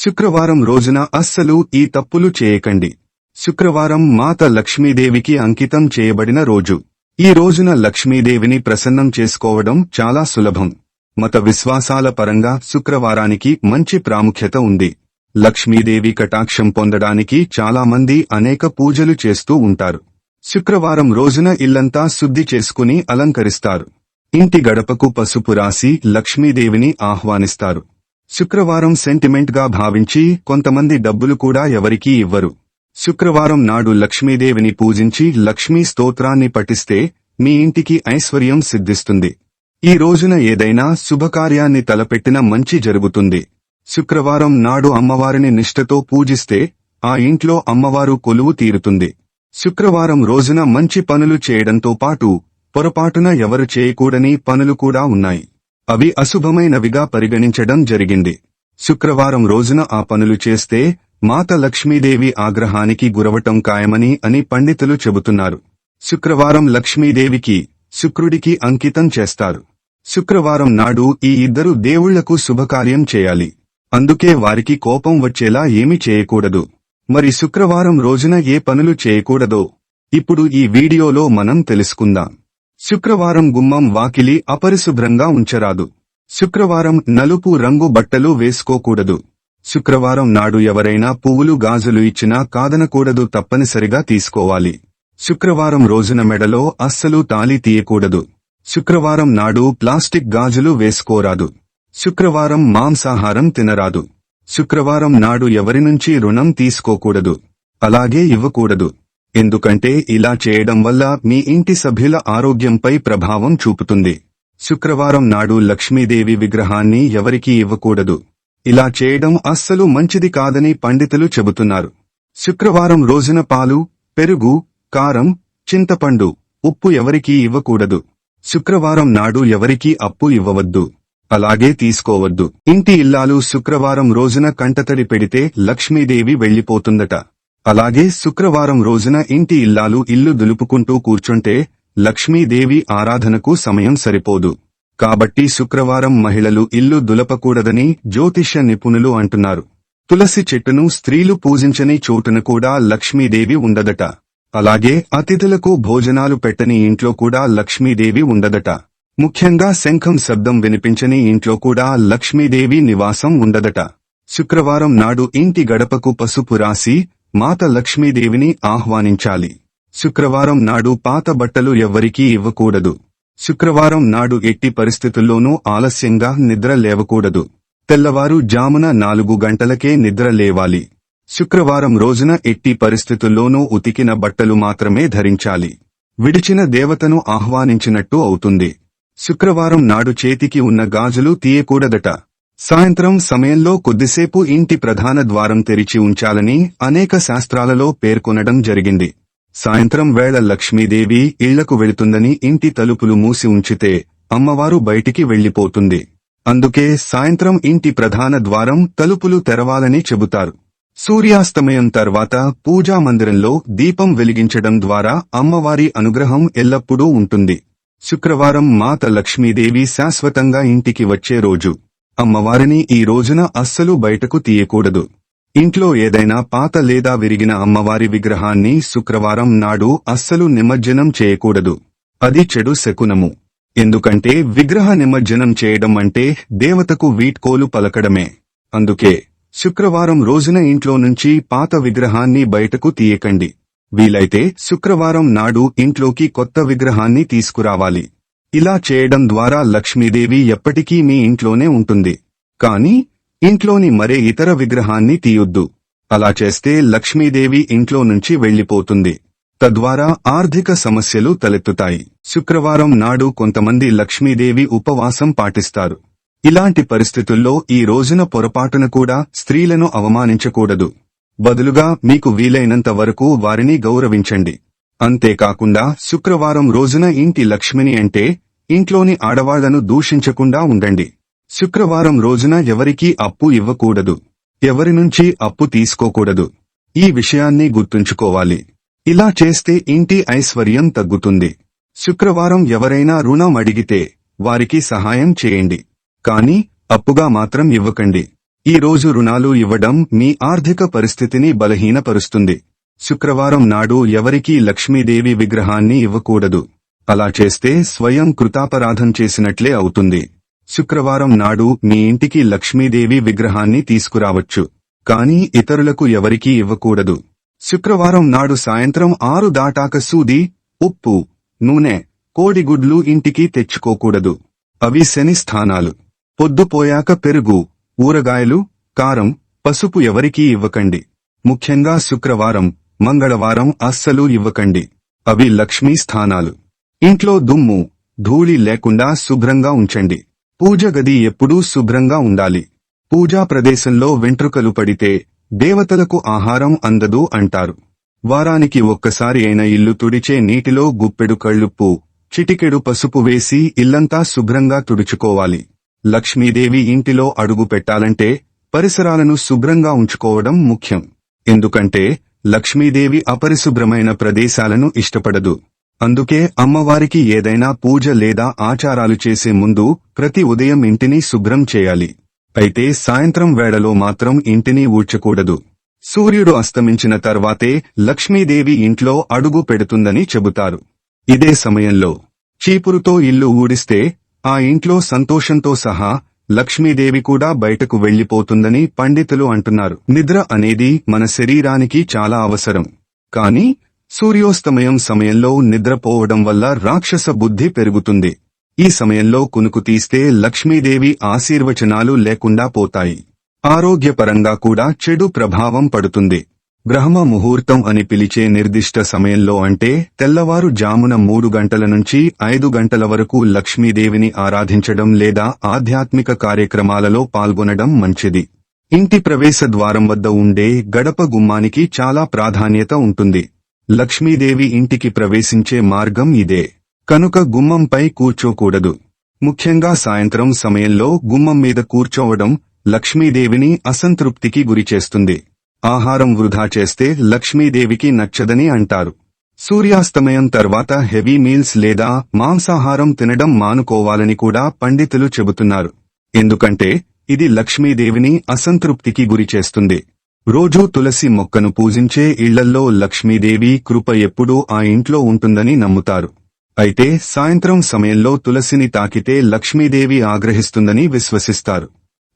శుక్రవారం రోజున అస్సలు ఈ తప్పులు చేయకండి. శుక్రవారం మాత లక్ష్మీదేవికి అంకితం చేయబడిన రోజు. ఈ రోజున లక్ష్మీదేవిని ప్రసన్నం చేసుకోవడం చాలా సులభం. మత విశ్వాసాల పరంగా శుక్రవారానికి మంచి ప్రాముఖ్యత ఉంది. లక్ష్మీదేవి కటాక్షం పొందడానికి చాలా మంది అనేక పూజలు చేస్తూ ఉంటారు. శుక్రవారం రోజున ఇల్లంతా శుద్ధి చేసుకుని అలంకరిస్తారు. ఇంటి గడపకు పసుపు రాసి లక్ష్మీదేవిని ఆహ్వానిస్తారు. శుక్రవారం సెంటిమెంట్గా భావించి కొంతమంది డబ్బులు కూడా ఎవరికీ ఇవ్వరు. శుక్రవారం నాడు లక్ష్మీదేవిని పూజించి లక్ష్మీ స్తోత్రాన్ని పఠిస్తే మీ ఇంటికి ఐశ్వర్యం సిద్ధిస్తుంది. ఈ రోజున ఏదైనా శుభకార్యాన్ని తలపెట్టిన మంచి జరుగుతుంది. శుక్రవారం నాడు అమ్మవారిని నిష్ఠతో పూజిస్తే ఆ ఇంట్లో అమ్మవారు కొలువు తీరుతుంది. శుక్రవారం రోజున మంచి పనులు చేయడంతో పాటు పొరపాటున ఎవరు చేయకూడని పనులు కూడా ఉన్నాయి. అవి అశుభమైనవిగా పరిగణించడం జరిగింది. శుక్రవారం రోజున ఆ పనులు చేస్తే మాత లక్ష్మీదేవి ఆగ్రహానికి గురవటం ఖాయమని అని పండితులు చెబుతున్నారు. శుక్రవారం లక్ష్మీదేవికి శుక్రుడికి అంకితం చేస్తారు. శుక్రవారం నాడు ఈ ఇద్దరు దేవుళ్ళకు శుభకార్యం చేయాలి. అందుకే వారికి కోపం వచ్చేలా ఏమి చేయకూడదు. మరి శుక్రవారం రోజున ఏ పనులు చేయకూడదో? ఇప్పుడు ఈ వీడియోలో మనం తెలుసుకుందాం. శుక్రవారం గుమ్మం వాకిలి అపరిశుభ్రంగా ఉంచరాదు. శుక్రవారం నలుపు రంగు బట్టలు వేసుకోకూడదు. శుక్రవారం నాడు ఎవరైనా పువ్వులు గాజులు ఇచ్చినా కాదనకూడదు తప్పనిసరిగా తీసుకోవాలి. శుక్రవారం రోజున మెడలో అస్సలు తాళి తీయకూడదు. శుక్రవారం నాడు ప్లాస్టిక్ గాజులు వేసుకోరాదు. శుక్రవారం మాంసాహారం తినరాదు. శుక్రవారం నాడు ఎవరి నుంచి రుణం తీసుకోకూడదు. అలాగే ఇవ్వకూడదు. ఎందుకంటే ఇలా చేయడం వల్ల మీ ఇంటి సభ్యుల ఆరోగ్యంపై ప్రభావం చూపుతుంది. శుక్రవారం నాడు లక్ష్మీదేవి విగ్రహాన్ని ఎవరికీ ఇవ్వకూడదు. ఇలా చేయడం అస్సలు మంచిది కాదని పండితులు చెబుతున్నారు. శుక్రవారం రోజున పాలు పెరుగు కారం చింతపండు ఉప్పు ఎవరికీ ఇవ్వకూడదు. శుక్రవారం నాడు ఎవరికీ అప్పు ఇవ్వవద్దు. అలాగే తీసుకోవద్దు. ఇంటి ఇల్లాలు శుక్రవారం రోజున కంటతడి పెడితే లక్ష్మీదేవి వెళ్ళిపోతుందట అలాగే శుక్రవారం రోజున ఇంటి ఇల్లాలు ఇల్లు దులుపుకుంటూ కూర్చుంటే లక్ష్మీదేవి ఆరాధనకు సమయం సరిపోదు. కాబట్టి శుక్రవారం మహిళలు ఇల్లు దులపకూడదని జ్యోతిష్య నిపుణులు అంటున్నారు. తులసి చెట్టును స్త్రీలు పూజించని చోటున కూడా లక్ష్మీదేవి ఉండదట. అలాగే అతిథులకు భోజనాలు పెట్టని ఇంట్లో కూడా లక్ష్మీదేవి ఉండదట. ముఖ్యంగా శంఖం శబ్దం వినిపించని ఇంట్లో కూడా లక్ష్మీదేవి నివాసం ఉండదట. శుక్రవారం నాడు ఇంటి గడపకు పసుపు రాసి మాత లక్ష్మీదేవిని ఆహ్వానించాలి. శుక్రవారం నాడు పాత బట్టలు ఎవ్వరికీ ఇవ్వకూడదు. శుక్రవారం నాడు ఎట్టి పరిస్థితుల్లోనూ ఆలస్యంగా నిద్ర లేవకూడదు. తెల్లవారు జామున నాలుగు గంటలకే నిద్ర లేవాలి. శుక్రవారం రోజున ఎట్టి పరిస్థితుల్లోనూ ఉతికిన బట్టలు మాత్రమే ధరించాలి. విడిచిన దేవతను ఆహ్వానించినట్టు అవుతుంది. శుక్రవారం నాడు చేతికి ఉన్న గాజులు తీయకూడదట. సాయంత్రం సమయంలో కొద్దిసేపు ఇంటి ప్రధాన ద్వారం తెరిచి ఉంచాలని అనేక శాస్త్రాలలో పేర్కొనడం జరిగింది. సాయంత్రం వేళ లక్ష్మీదేవి ఇళ్ళకు వెళుతుందని ఇంటి తలుపులు మూసి ఉంచితే అమ్మవారు బయటికి వెళ్ళిపోతుంది అందుకే సాయంత్రం ఇంటి ప్రధాన ద్వారం తలుపులు తెరవాలని చెబుతారు. సూర్యాస్తమయం తర్వాత పూజా మందిరంలో దీపం వెలిగించడం ద్వారా అమ్మవారి అనుగ్రహం ఎల్లప్పుడూ ఉంటుంది. శుక్రవారం మాత లక్ష్మీదేవి శాశ్వతంగా ఇంటికి వచ్చే రోజు. అమ్మవారిని ఈ రోజున అస్సలు బయటకు తీయకూడదు. ఇంట్లో ఏదైనా పాత లేదా విరిగిన అమ్మవారి విగ్రహాన్ని శుక్రవారం నాడు అస్సలు నిమజ్జనం చేయకూడదు. అది చెడు శకునము. ఎందుకంటే విగ్రహ నిమజ్జనం చేయడం అంటే దేవతకు వీట్కోలు పలకడమే. అందుకే శుక్రవారం రోజున ఇంట్లో నుంచి పాత విగ్రహాన్ని బయటకు తీయకండి. వీలైతే శుక్రవారం నాడు ఇంట్లోకి కొత్త విగ్రహాన్ని తీసుకురావాలి. ఇలా చేయడం ద్వారా లక్ష్మీదేవి ఎప్పటికీ మీ ఇంట్లోనే ఉంటుంది. కాని ఇంట్లోని మరే ఇతర విగ్రహాన్ని తీయొద్దు. అలా చేస్తే లక్ష్మీదేవి ఇంట్లో నుంచి వెళ్ళిపోతుంది తద్వారా ఆర్థిక సమస్యలు తలెత్తుతాయి. శుక్రవారం నాడు కొంతమంది లక్ష్మీదేవి ఉపవాసం పాటిస్తారు. ఇలాంటి పరిస్థితుల్లో ఈ రోజున పొరపాటున కూడా స్త్రీలను అవమానించకూడదు. బదులుగా మీకు వీలైనంత వరకు వారిని గౌరవించండి. అంతేకాకుండా శుక్రవారం రోజున ఇంటి లక్ష్మిని అంటే ఇంట్లోని ఆడవాళ్ళను దూషించకుండా ఉండండి. శుక్రవారం రోజున ఎవరికీ అప్పు ఇవ్వకూడదు. ఎవరి నుంచి అప్పు తీసుకోకూడదు. ఈ విషయాన్ని గుర్తుంచుకోవాలి. ఇలా చేస్తే ఇంటి ఐశ్వర్యం తగ్గుతుంది. శుక్రవారం ఎవరైనా రుణం అడిగితే వారికి సహాయం చేయండి. కాని అప్పుగా మాత్రం ఇవ్వకండి. ఈ రోజు రుణాలు ఇవ్వడం మీ ఆర్థిక పరిస్థితిని బలహీనపరుస్తుంది. శుక్రవారం నాడు ఎవరికీ లక్ష్మీదేవి విగ్రహాన్ని ఇవ్వకూడదు. అలా చేస్తే స్వయం కృతాపరాధం చేసినట్లే అవుతుంది. శుక్రవారం నాడు మీ ఇంటికి లక్ష్మీదేవి విగ్రహాన్ని తీసుకురావచ్చు. కానీ ఇతరులకు ఎవరికీ ఇవ్వకూడదు. శుక్రవారం నాడు సాయంత్రం ఆరు దాటాక సూది ఉప్పు నూనె కోడిగుడ్లు ఇంటికి తెచ్చుకోకూడదు. అవి శని స్థానాలు. పొద్దుపోయాక పెరుగు ఊరగాయలు కారం పసుపు ఎవరికీ ఇవ్వకండి. ముఖ్యంగా శుక్రవారం మంగళవారం అస్సలు ఇవ్వకండి. అవి లక్ష్మీ స్థానాలు. ఇంట్లో దుమ్ము ధూళి లేకుండా శుభ్రంగా ఉంచండి. పూజ గది ఎప్పుడూ శుభ్రంగా ఉండాలి. పూజా ప్రదేశంలో వెంట్రుకలు పడితే దేవతలకు ఆహారం అందదు అంటారు. వారానికి ఒక్కసారి అయిన ఇల్లు తుడిచే నీటిలో గుప్పెడు కళ్ళుప్పు చిటికెడు పసుపు వేసి ఇల్లంతా శుభ్రంగా తుడుచుకోవాలి. లక్ష్మీదేవి ఇంటిలో అడుగు పెట్టాలంటే పరిసరాలను శుభ్రంగా ఉంచుకోవడం ముఖ్యం. ఎందుకంటే లక్ష్మీదేవి అపరిశుభ్రమైన ప్రదేశాలను ఇష్టపడదు. అందుకే అమ్మవారికి ఏదైనా పూజ లేదా ఆచారాలు చేసే ముందు ప్రతి ఉదయం ఇంటిని శుభ్రం చేయాలి. అయితే సాయంత్రం వేళలో మాత్రం ఇంటిని ఊడ్చకూడదు. సూర్యుడు అస్తమించిన తర్వాతే లక్ష్మీదేవి ఇంట్లో అడుగు పెడుతుందని చెబుతారు. ఇదే సమయంలో చీపురుతో ఇల్లు ఊడిస్తే ఆ ఇంట్లో సంతోషంతో సహా లక్ష్మీదేవి కూడా బయటకు వెళ్ళిపోతుందని పండితులు అంటున్నారు. నిద్ర అనేది మన శరీరానికి చాలా అవసరం. కాని సూర్యోస్తమయం సమయంలో నిద్రపోవడం వల్ల రాక్షస బుద్ధి పెరుగుతుంది. ఈ సమయంలో కునుకు తీస్తే లక్ష్మీదేవి ఆశీర్వచనాలు లేకుండా పోతాయి. ఆరోగ్యపరంగా కూడా చెడు ప్రభావం పడుతుంది. బ్రహ్మ ముహూర్తం అని పిలిచే నిర్దిష్ట సమయంలో అంటే తెల్లవారు జామున మూడు గంటల నుంచి ఐదు గంటల వరకు లక్ష్మీదేవిని ఆరాధించడం లేదా ఆధ్యాత్మిక కార్యక్రమాలలో పాల్గొనడం మంచిది. ఇంటి ప్రవేశ ద్వారం వద్ద ఉండే గడప గుమ్మానికి చాలా ప్రాధాన్యత ఉంటుంది. లక్ష్మీదేవి ఇంటికి ప్రవేశించే మార్గం ఇదే. కనుక గుమ్మంపై కూర్చోకూడదు. ముఖ్యంగా సాయంత్రం సమయంలో గుమ్మం మీద కూర్చోవడం లక్ష్మీదేవిని అసంతృప్తికి గురిచేస్తుంది. ఆహారం వృధా చేస్తే లక్ష్మీదేవికి నచ్చదని అంటారు. సూర్యాస్తమయం తర్వాత హెవీ మీల్స్ లేదా మాంసాహారం తినడం మానుకోవాలని కూడా పండితులు చెబుతున్నారు. ఎందుకంటే ఇది లక్ష్మీదేవిని అసంతృప్తికి గురిచేస్తుంది రోజూ తులసి మొక్కను పూజించే ఇళ్ళల్లో లక్ష్మీదేవి కృప ఎప్పుడూ ఆ ఇంట్లో ఉంటుందని నమ్ముతారు. అయితే సాయంత్రం సమయంలో తులసిని తాకితే లక్ష్మీదేవి ఆగ్రహిస్తుందని విశ్వసిస్తారు.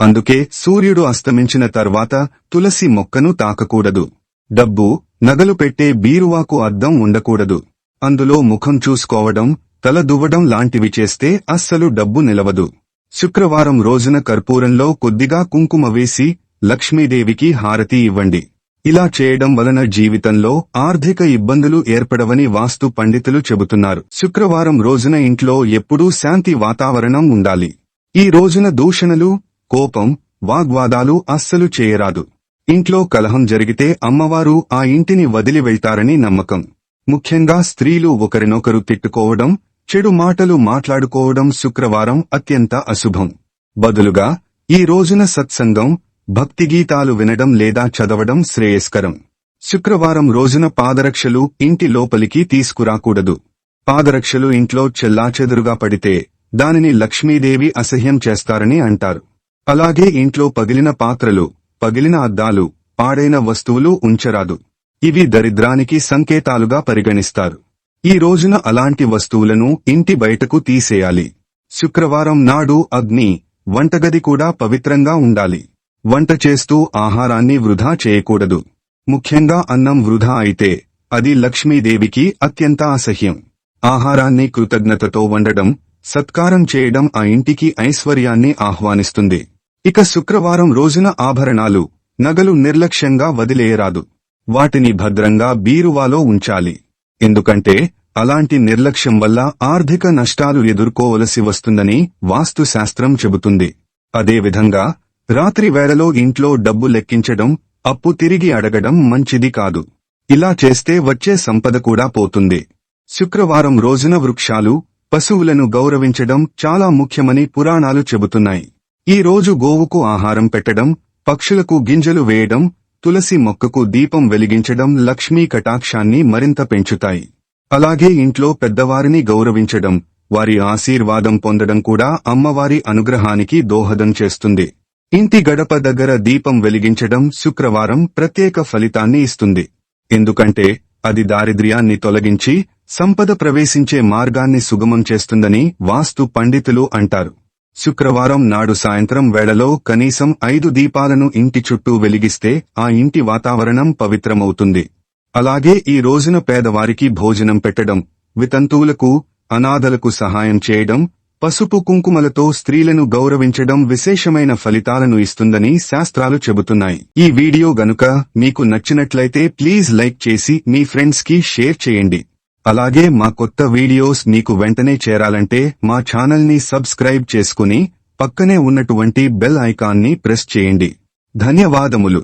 అందుకే సూర్యుడు అస్తమించిన తర్వాత తులసి మొక్కను తాకకూడదు. డబ్బు నగలు పెట్టే బీరువాకు అద్దం ఉండకూడదు. అందులో ముఖం చూసుకోవడం తల దువ్వడం లాంటివి చేస్తే అస్సలు డబ్బు నిలవదు. శుక్రవారం రోజున కర్పూరంలో కొద్దిగా కుంకుమ వేసి లక్ష్మీదేవికి హారతి ఇవ్వండి. ఇలా చేయడం వలన జీవితంలో ఆర్థిక ఇబ్బందులు ఏర్పడవని వాస్తు పండితులు చెబుతున్నారు. శుక్రవారం రోజున ఇంట్లో ఎప్పుడూ శాంతి వాతావరణం ఉండాలి. ఈ రోజున దూషణలు కోపం వాగ్వాదాలు అస్సలు చేయరాదు. ఇంట్లో కలహం జరిగితే అమ్మవారు ఆ ఇంటిని వదిలి వెళ్తారని నమ్మకం. ముఖ్యంగా స్త్రీలు ఒకరినొకరు తిట్టుకోవడం చెడు మాటలు మాట్లాడుకోవడం శుక్రవారం అత్యంత అశుభం. బదులుగా ఈ రోజున సత్సంగం భక్తి గీతాలు వినడం లేదా చదవడం శ్రేయస్కరం. శుక్రవారం రోజున పాదరక్షలు ఇంటి లోపలికి తీసుకురాకూడదు. పాదరక్షలు ఇంట్లో చెల్లాచెదురుగా పడితే దానిని లక్ష్మీదేవి అసహ్యం చేస్తారని అంటారు. అలాగే ఇంట్లో పగిలిన పాత్రలు పగిలిన అద్దాలు పాడైన వస్తువులు ఉంచరాదు. ఇవి దరిద్రానికి సంకేతాలుగా పరిగణిస్తారు. ఈ రోజున అలాంటి వస్తువులను ఇంటి బయటకు తీసేయాలి. శుక్రవారం నాడు అగ్ని వంటగది కూడా పవిత్రంగా ఉండాలి. వంట చేస్తూ ఆహారాన్ని వృధా చేయకూడదు. ముఖ్యంగా అన్నం వృధా అయితే అది లక్ష్మీదేవికి అత్యంత అసహ్యం. ఆహారాన్ని కృతజ్ఞతతో వండడం సత్కారం చేయడం ఆ ఇంటికి ఐశ్వర్యాన్ని ఆహ్వానిస్తుంది. ఇక శుక్రవారం రోజున ఆభరణాలు నగలు నిర్లక్ష్యంగా వదిలేయరాదు. వాటిని భద్రంగా బీరువాలో ఉంచాలి. ఎందుకంటే అలాంటి నిర్లక్ష్యం వల్ల ఆర్థిక నష్టాలు ఎదుర్కోవలసి వస్తుందని వాస్తుశాస్త్రం చెబుతుంది. అదేవిధంగా రాత్రి వేళలో ఇంట్లో డబ్బు లెక్కించడం అప్పు తిరిగి అడగడం మంచిది కాదు. ఇలా చేస్తే వచ్చే సంపద కూడా పోతుంది. శుక్రవారం రోజున వృక్షాలు పశువులను గౌరవించడం చాలా ముఖ్యమని పురాణాలు చెబుతున్నాయి. ఈ రోజు గోవుకు ఆహారం పెట్టడం పక్షులకు గింజలు వేయడం తులసి మొక్కకు దీపం వెలిగించడం లక్ష్మీ కటాక్షాన్ని మరింత పెంచుతాయి. అలాగే ఇంట్లో పెద్దవారిని గౌరవించడం వారి ఆశీర్వాదం పొందడం కూడా అమ్మవారి అనుగ్రహానికి దోహదం చేస్తుంది. ఇంటి గడప దగ్గర దీపం వెలిగించడం శుక్రవారం ప్రత్యేక ఫలితాన్ని ఇస్తుంది. ఎందుకంటే అది దారిద్ర్యాన్ని తొలగించి సంపద ప్రవేశించే మార్గాన్ని సుగమం చేస్తుందని వాస్తు పండితులు అంటారు. శుక్రవారం నాడు సాయంత్రం వేళలో కనీసం ఐదు దీపాలను ఇంటి చుట్టూ వెలిగిస్తే ఆ ఇంటి వాతావరణం పవిత్రమవుతుంది. అలాగే ఈ రోజున పేదవారికి భోజనం పెట్టడం వితంతువులకు అనాథలకు సహాయం చేయడం పసుపు కుంకుమలతో స్త్రీలను గౌరవించడం విశేషమైన ఫలితాలను ఇస్తుందని శాస్త్రాలు చెబుతున్నాయి. ఈ వీడియో గనుక మీకు నచ్చినట్లయితే ప్లీజ్ లైక్ చేసి మీ ఫ్రెండ్స్కి షేర్ చేయండి. అలాగే మా కొత్త వీడియోస్ మీకు వెంటనే చేరాలంటే మా ఛానల్ని సబ్స్క్రైబ్ చేసుకుని పక్కనే ఉన్నటువంటి బెల్ ఐకాన్ని ప్రెస్ చేయండి. ధన్యవాదములు.